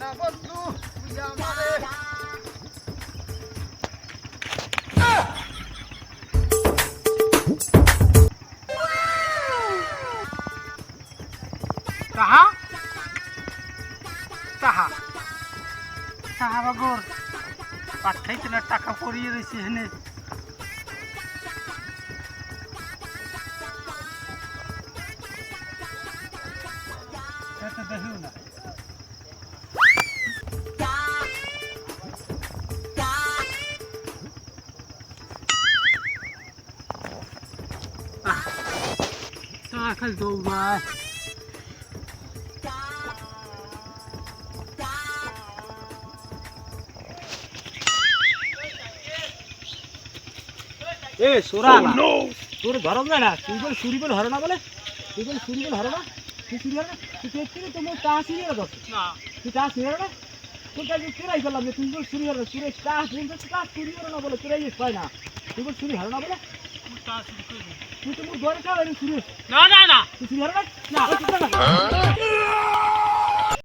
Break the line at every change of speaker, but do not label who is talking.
না বন্ধু তুই আমারে
তাহা? তাহা। তাহা বাগর পাঠাইতে না টাকা পরিয়ে রয়েছে এটা দেখিও না। খালি দৌড়ায়
এ সোরা তোর ধরম না তুই বল চুরি করে হরো না বলে। তুই বল চুরি করে হরো না। তুই চুরি হরো না। তুই দেখছি তো মোর তা দশ
না।
তুই তা হরো না? তোর কাছে চুরাই করলাম যে তুই বল চুরি হরো চুরি তা চুরি করছিস তা চুরি হরো না বলে চুরাই পাই না। তুই বল চুরি হরো না বলে।
আমি টাকা চুরি করি
তুই তো মোর ঘরে খাওয়াই চুরি
না
না